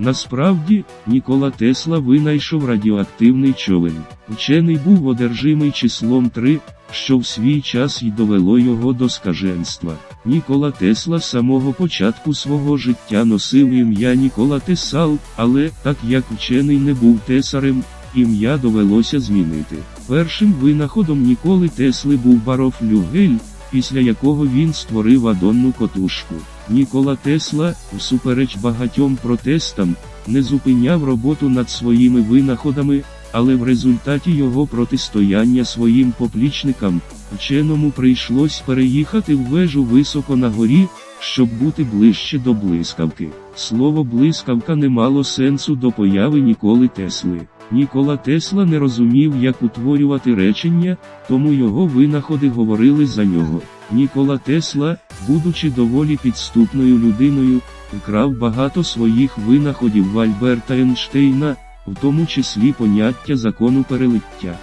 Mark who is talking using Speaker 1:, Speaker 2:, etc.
Speaker 1: Насправді, Нікола Тесла винайшов радіоактивний човен. Учений був одержимий числом 3, що в свій час й довело його до скаженства. Нікола Тесла з самого початку свого життя носив ім'я Нікола Тесал, але, так як учений не був тесарем, ім'я довелося змінити. Першим винаходом Ніколи Тесли був барофлюгель, після якого він створив адонну котушку. Нікола Тесла, всупереч багатьом протестам, не зупиняв роботу над своїми винаходами, але в результаті його протистояння своїм поплічникам, вченому прийшлось переїхати в вежу високо на горі, щоб бути ближче до блискавки. Слово блискавка не мало сенсу до появи Ніколи Тесли. Нікола Тесла не розумів, як утворювати речення, тому його винаходи говорили за нього. Нікола Тесла, будучи доволі підступною людиною, вкрав багато своїх винаходів в Альберта Ейнштейна, в тому числі поняття закону перелиття.